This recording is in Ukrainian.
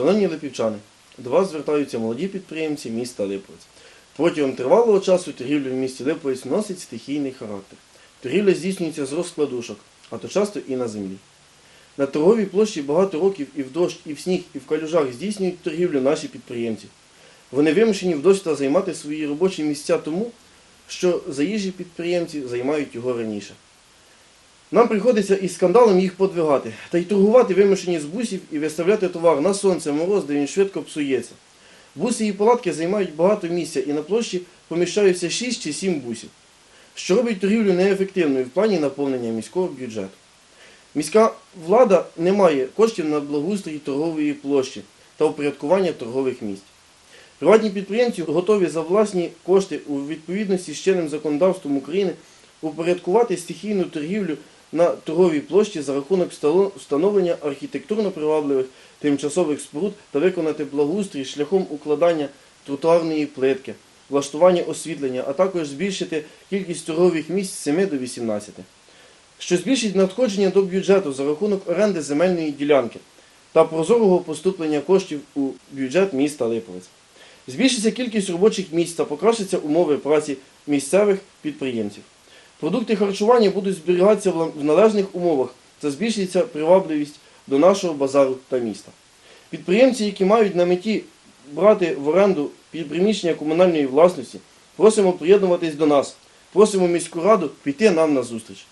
Шановні липівчани, до вас звертаються молоді підприємці міста Липовець. Протягом тривалого часу торгівля в місті Липовець носить стихійний характер. Торгівля здійснюється з розкладушок, а то часто і на землі. На торговій площі багато років і в дощ, і в сніг, і в калюжах здійснюють торгівлю наші підприємці. Вони вимушені вдосталь займати свої робочі місця тому, що заїжджі підприємці займають його раніше. Нам приходиться із скандалом їх подвигати, та й торгувати вимушені з бусів і виставляти товар на сонце, мороз, де він швидко псується. Буси і палатки займають багато місця і на площі поміщаються 6 чи 7 бусів, що робить торгівлю неефективною в плані наповнення міського бюджету. Міська влада не має коштів на благоустрій торгової площі та упорядкування торгових місць. Приватні підприємці готові за власні кошти у відповідності з чинним законодавством України упорядкувати стихійну торгівлю на торговій площі за рахунок встановлення архітектурно привабливих тимчасових споруд та виконати благоустрій шляхом укладання тротуарної плитки, влаштування освітлення, а також збільшити кількість торгових місць з 7 до 18 що збільшить надходження до бюджету за рахунок оренди земельної ділянки та прозорого поступлення коштів у бюджет міста Липовець. Збільшиться кількість робочих місць та покращаться умови праці місцевих підприємців. Продукти харчування будуть зберігатися в належних умовах та збільшиться привабливість до нашого базару та міста. Підприємці, які мають на меті брати в оренду приміщення комунальної власності, просимо приєднуватись до нас. Просимо міську раду піти нам на зустріч.